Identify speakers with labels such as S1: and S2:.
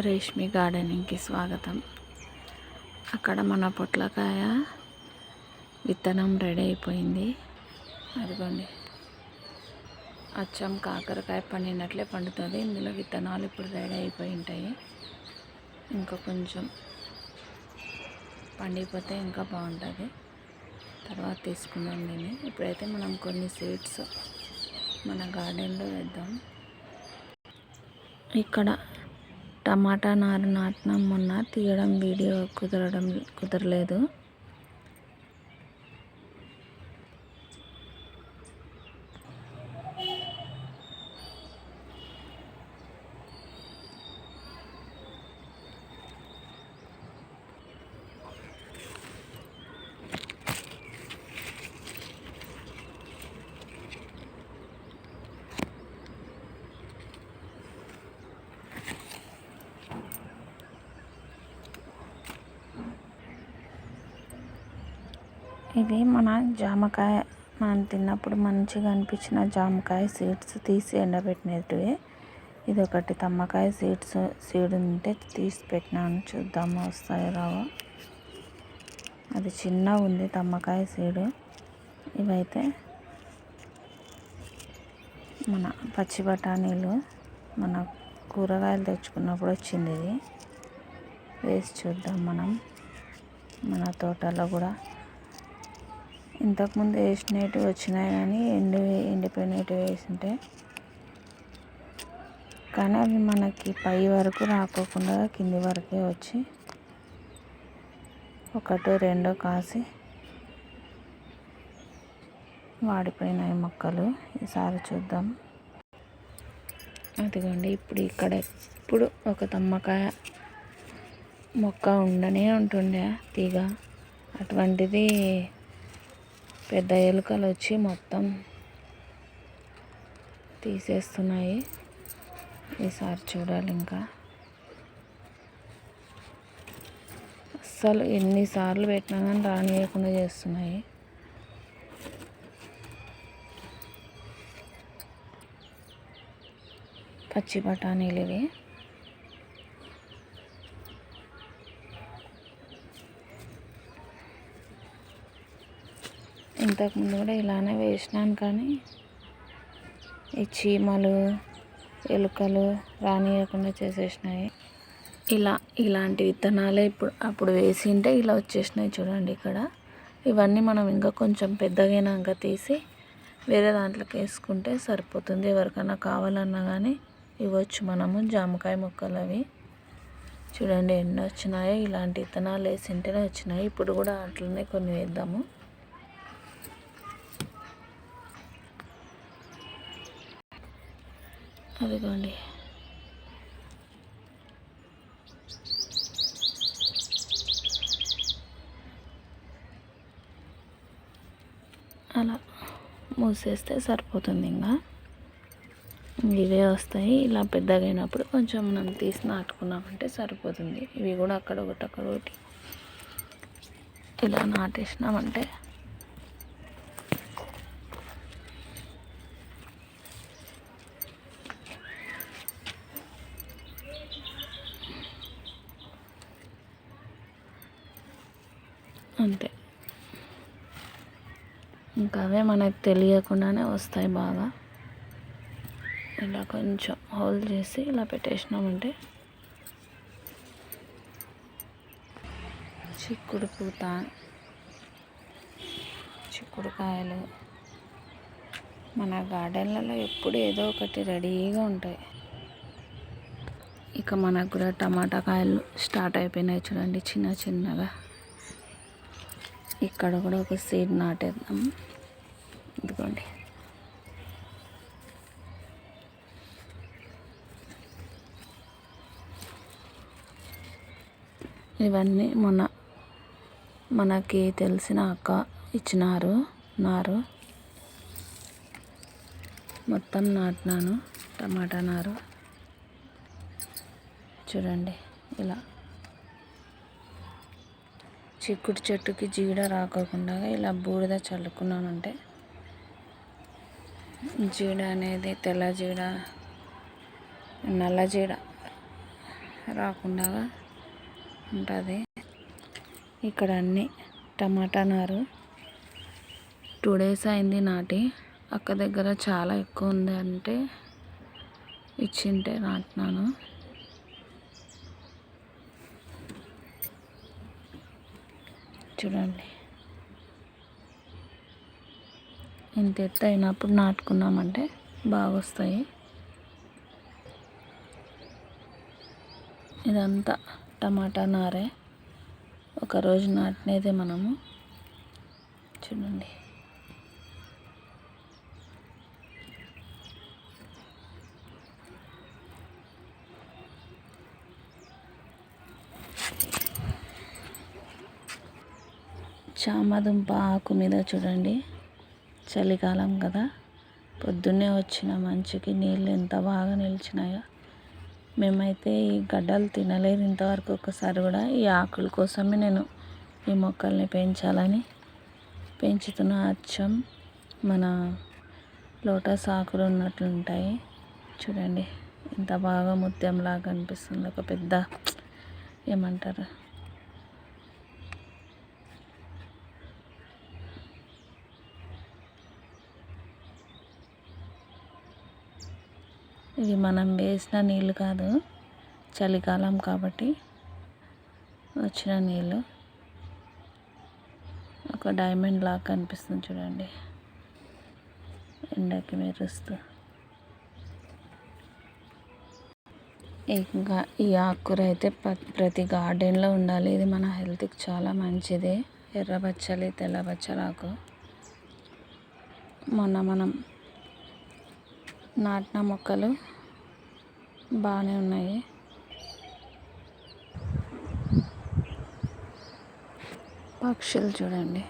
S1: రేష్మి గార్డెనింగ్కి స్వాగతం. అక్కడ మన పొట్లకాయ విత్తనం రెడీ అయిపోయింది. అదిగోండి. అచ్చం కాకరకాయ పండినట్లే పండుతుంది. ఇందులో విత్తనాలు ఇప్పుడు రెడీ అయిపోయి ఉంటాయి. ఇంకా కొంచెం పండిపోతే ఇంకా బాగుంటుంది. తర్వాత తీసుకుందాం దీన్ని. ఇప్పుడైతే మనం కొన్ని సీడ్స్ మన గార్డెన్లో వేద్దాం. ఇక్కడ టమాటా నారు నాటినాం మొన్న తీయడం వీడియో కుదరడం కుదరలేదు. ఇవి మన జామకాయ. మనం తిన్నప్పుడు మంచిగా అనిపించిన జామకాయ సీడ్స్ తీసి ఎండబెట్టినవి ఇది ఒకటి తమ్మకాయ సీడ్స్ సీడ్ ఉంటే తీసి పెట్టినాను. చూద్దాము వస్తాయో రావో. అది చిన్నగా ఉంది తమ్మకాయ సీడు. ఇవైతే మన పచ్చి బఠానీలు మన కూరగాయలు తెచ్చుకున్నప్పుడు వచ్చింది ఇది. వేసి చూద్దాం మనం. మన తోటలో కూడా ఇంతకుముందు వేసినవి వచ్చినాయి కానీ ఎండి ఎండిపోయినవి వేసింటే. కానీ అవి మనకి పై వరకు రాకోకుండా కింది వరకే వచ్చి ఒకటో రెండో కాసి వాడిపోయినాయి మొక్కలు. ఈసారి చూద్దాం. అదిగోండి ఇప్పుడు ఇక్కడ ఎప్పుడు ఒక తమ్మకాయ మొక్క ఉండనే ఉంటుండే తీగ. అటువంటిది పెద్ద ఎలుకలు వచ్చి మొత్తం తీసేస్తున్నాయి. ఈసారి చూడాలి ఇంకా. అస్సలు ఎన్నిసార్లు పెట్టినా కానీ రానియకుండా చేస్తున్నాయి. పచ్చి బఠానీలు ఇవి. ఇంతకుముందు కూడా ఇలానే వేసినాను కానీ ఈ చీమలు ఎలుకలు రానియకుండా చేసేసినాయి. ఇలా ఇలాంటి విత్తనాలే ఇప్పుడు అప్పుడు వేసింటే ఇలా వచ్చేసినాయి చూడండి ఇక్కడ. ఇవన్నీ మనం ఇంకా కొంచెం పెద్దగైనాక తీసి వేరే దాంట్లోకి వేసుకుంటే సరిపోతుంది. ఎవరికైనా కావాలన్నా కానీ ఇవ్వచ్చు మనము జామకాయ మొక్కలు అవి. చూడండి ఎన్ని వచ్చినాయో ఇలాంటి విత్తనాలు వేసింటేనే వచ్చినాయి. ఇప్పుడు కూడా అట్లనే కొన్ని వేద్దాము. అదిగోండి. అలా మూసేస్తే సరిపోతుంది ఇంకా. ఇవే వస్తాయి. ఇలా పెద్దగా అయినప్పుడు కొంచెం మనం తీసి నాటుకున్నామంటే సరిపోతుంది. ఇవి కూడా అక్కడ ఒకటి అక్కడ ఒకటి. ఇలా నాటేసినామంటే అంతే. ఇంకా అవే మనకు తెలియకుండానే వస్తాయి బాగా. ఇలా కొంచెం హోల్ చేసి ఇలా పెట్టేసినామంటే చిక్కుడు పూత చిక్కుడుకాయలు మన గార్డెన్లలో ఎప్పుడు ఏదో ఒకటి రెడీగా ఉంటాయి. ఇక మనకు కూడా టమాటా కాయలు స్టార్ట్ అయిపోయినాయి చూడండి చిన్న చిన్నగా. ఇక్కడ కూడా ఒక సీడ్ నాటేద్దాం. ఇదిగోండి. ఇవన్నీ మొన్న మనకి తెలిసిన అక్క ఇచ్చినారు నారు. మొత్తం నాటినాను టమాటా నారు. చూడండి ఇలా. చిక్కుడు చెట్టుకి జీడ రాకోకుండా ఇలా బూడిద చల్లుకున్నానంటే జీడ అనేది తెల్ల జీడ నల్ల జీడ రాకుండా ఉంటుంది. ఇక్కడ అన్ని టమాటా నారు టూ డేస్ అయింది నాటి. అక్క దగ్గర చాలా ఎక్కువ ఉంది అంటే ఇచ్చింటే నాటినాను. చూడండి. ఇంత ఎత్తు అయినప్పుడు నాటుకున్నామంటే బాగా వస్తాయి ఇదంతా టమాటా నారే. ఒకరోజు నాటినదే మనము. చూడండి. చామదుంప ఆకు మీద చూడండి. చలికాలం కదా. పొద్దున్నే వచ్చిన మంచుకి నీళ్ళు ఎంత బాగా నిలిచినాయో. మేమైతే ఈ గడ్డలు తినలేదు ఇంతవరకు ఒకసారి కూడా. ఈ ఆకుల కోసమే నేను ఈ మొక్కల్ని పెంచాలని పెంచుతున్న అచ్చం మన లోటస్ ఆకులు ఉన్నట్లు ఉంటాయి చూడండి ఎంత బాగా ముత్యంలాగా కనిపిస్తుంది ఒక పెద్ద ఏమంటారు? ఇది మనం వేసిన నీళ్ళు కాదు చలికాలం కాబట్టి వచ్చిన నీళ్ళు. ఒక డైమండ్ లాగా కనిపిస్తుంది చూడండి. ఎండకి మెరుస్తూ. ఇంకా ఈ ఆకుకూర అయితే ప్రతి గార్డెన్లో ఉండాలి. ఇది మన హెల్త్కి చాలా మంచిది. ఎర్ర తెల్లబచ్చలాకు తెల్ల బచ్చలాకు మొన్న మనం నాటిన మొక్కలు బాగానే ఉన్నాయి. పక్షులు చూడండి.